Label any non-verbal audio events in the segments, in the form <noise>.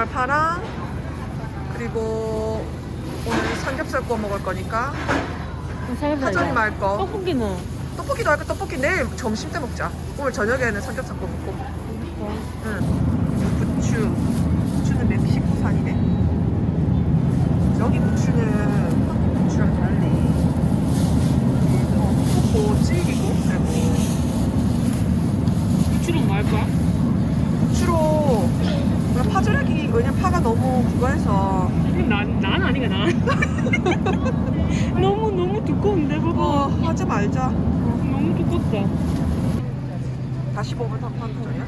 방울파랑 그리고 오늘 삼겹살 구워 먹을 거니까 어, 파전이 말 거. 떡볶이 뭐? 떡볶이도 할까? 떡볶이 내일 점심 때 먹자. 오늘 저녁에는 삼겹살 구워 먹고. 그러니까. 응. 부추. 부추는 멕시코산이네. 여기 부추는 말자. 너무 두껍다. 다시 먹으면 한 판도 전이야?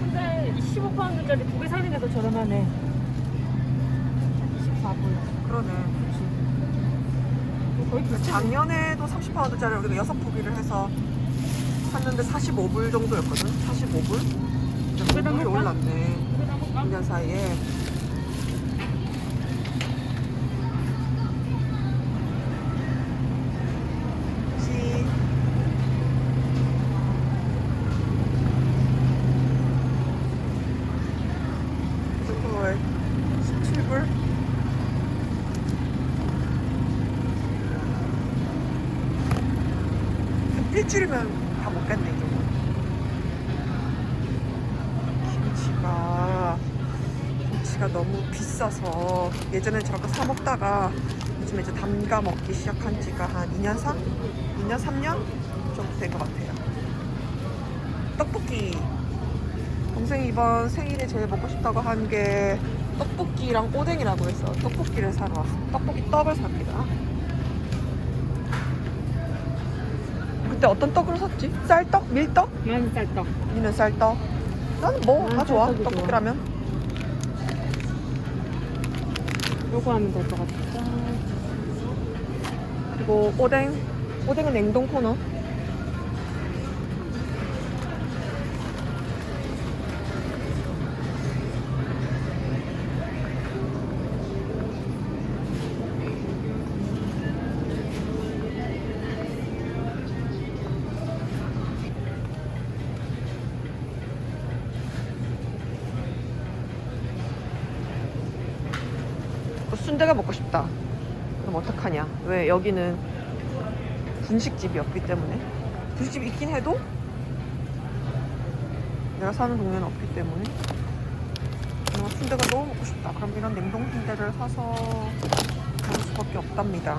근데 15파운드짜리 두 개 사는 게 더 저렴하네. 24불. 그러네. 거의 비슷해. 작년에도 30파운드짜리 우리가 여섯 포기를 해서 샀는데 45불 정도였거든. 45불? 그래도 물이? 올랐네. 이거 다 먹을까? 1년 사이에. 시. 이걸 17불? 일주일이면 다 먹겠네, 이 정도. 김치가 김치가 너무 비싸서 예전엔 저렇게 사 먹다가 요즘 이제 담가 먹기 시작한 지가 한 2년 3? 2년 3년 정도 된것 같아요. 떡볶이 동생이 이번 생일에 제일 먹고 싶다고 한 게 떡볶이랑 오뎅이라고 해서 떡볶이를 사러 왔어. 떡볶이 떡을 삽니다. 그때 어떤 떡을 샀지? 쌀떡? 밀떡? 나는 쌀떡. 니는 쌀떡? 나는 뭐 다 난 좋아 쌀떡이 좋아. 떡볶이라면 요거 하면 될 것 같아. 그리고 오뎅 오뎅은 냉동 코너 순대가 먹고 싶다. 그럼 어떡하냐? 왜 여기는 분식집이 없기 때문에 분식집이 있긴 해도 내가 사는 동네는 없기 때문에 어, 순대가 너무 먹고 싶다. 그럼 이런 냉동 순대를 사서 먹을 수밖에 없답니다.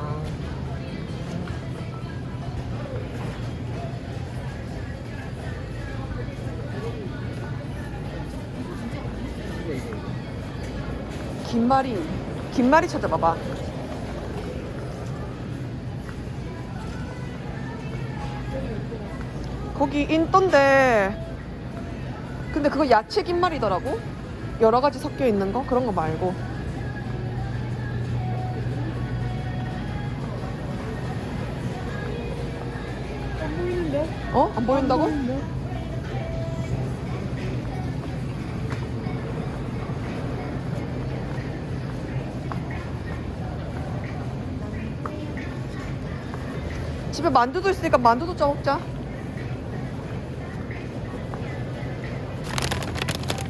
김말이 김말이 찾아봐봐. 거기 인던데 근데 그거 야채 김말이더라고 여러 가지 섞여 있는 거 그런 거 말고 안 보이는데? 어? 안 보인다고? 집에 만두도 있으니까 만두도 쪄 먹자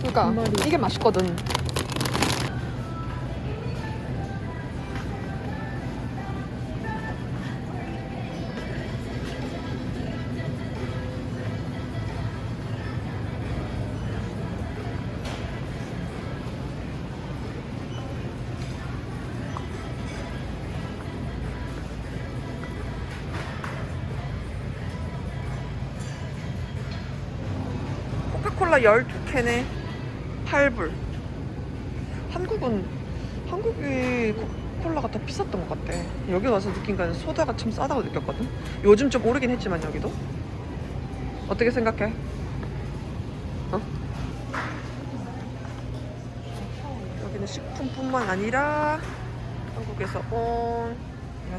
그러니까. 이게 맛있거든 코카콜라 12캔에 8불. 한국은, 한국이 코카콜라가 더 비쌌던 것 같아. 여기 와서 느낀 건 소다가 참 싸다고 느꼈거든. 요즘 좀 오르긴 했지만, 여기도. 어떻게 생각해? 어? 여기는 식품뿐만 아니라 한국에서 온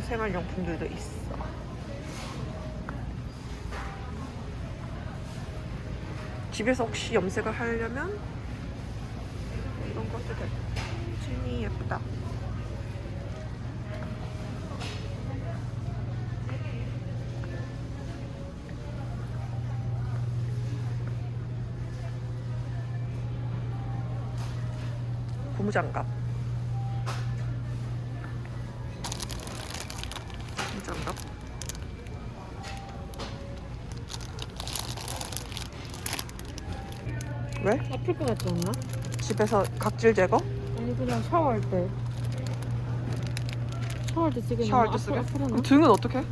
생활용품들도 있어. 집에서 혹시 염색을 하려면 이런 것도 돼. 진이 예쁘다. 고무장갑. 진짜인가? 왜? 아플 것 같지 않나? 집에서 각질 제거? 아니 그냥 샤워할 때 샤워할 때 쓰게 샤워할 때 쓰게? 그럼 등은 어떻게?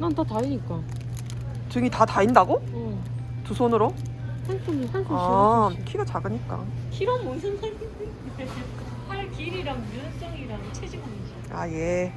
난다 다이니까 등이 다 닿인다고? 어두 손으로? 한손 한손 아씩 키가 작으니까 키랑 무슨 상관인데 <laughs> 팔 길이랑 유연성이랑 체지방이지 아 예.